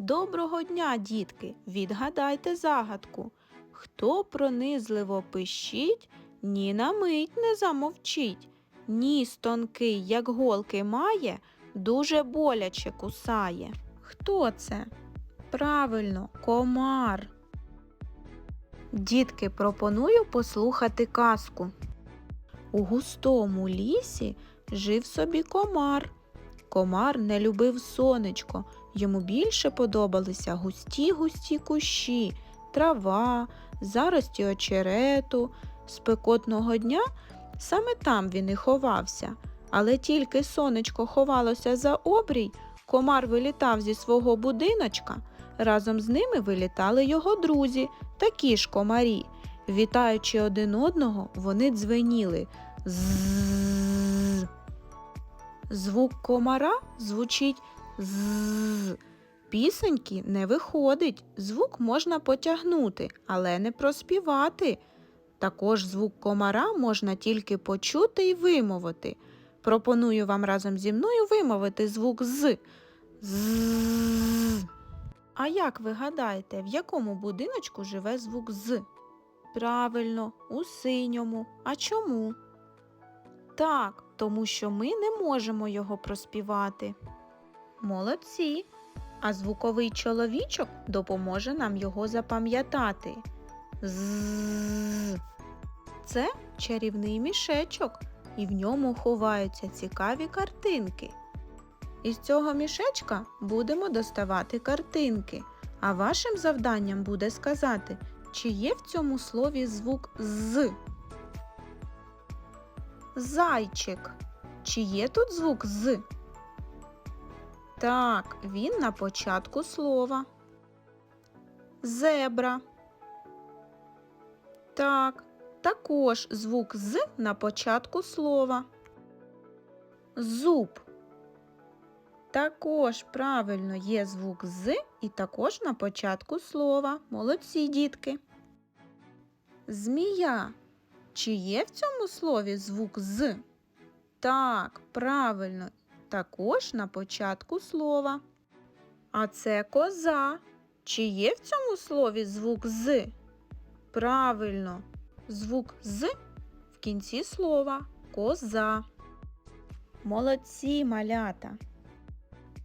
Доброго дня, дітки! Відгадайте загадку. Хто пронизливо пищить, ні на мить не замовчить. Ніс тонкий, як голки має, дуже боляче кусає. Хто це? Правильно, комар. Дітки, пропоную послухати казку. У густому лісі жив собі комар. Комар не любив сонечко, йому більше подобалися густі густі кущі, трава, зарості очерету. Спекотного дня саме там він і ховався. Але тільки сонечко ховалося за обрій, комар вилітав зі свого будиночка. Разом з ними вилітали його друзі, такі ж комарі. Вітаючи один одного, вони дзвеніли з. Звук комара звучить з. Пісеньки не виходить. Звук можна потягнути, але не проспівати. Також звук комара можна тільки почути і вимовити. Пропоную вам разом зі мною вимовити звук з. з. А як ви гадаєте, в якому будиночку живе звук з? Правильно, у синьому. А чому? Так, тому що ми не можемо його проспівати. Молодці. А звуковий чоловічок допоможе нам його запам'ятати. З. Це чарівний мішечок, і в ньому ховаються цікаві картинки. Із цього мішечка будемо доставати картинки, а вашим завданням буде сказати, чи є в цьому слові звук з. Зайчик. Чи є тут звук з? Так, він на початку слова. Зебра. Так, також звук з на початку слова. Зуб. Також правильно є звук з і також на початку слова. Молодці дітки. Змія. Чи є в цьому слові звук з? Так, правильно, також на початку слова. А це коза. Чи є в цьому слові звук з? Правильно, звук з в кінці слова коза. Молодці малята.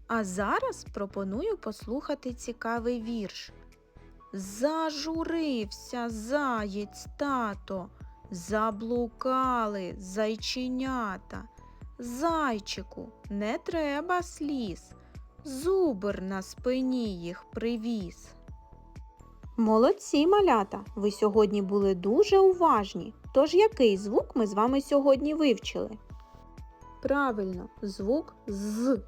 А зараз пропоную послухати цікавий вірш. Зажурився заєць тато, заблукали зайченята. Зайчику, не треба сліз, зубр на спині їх привіз. Молодці, малята! Ви сьогодні були дуже уважні. Тож який звук ми з вами сьогодні вивчили? Правильно, звук з.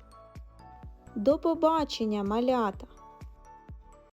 До побачення, малята!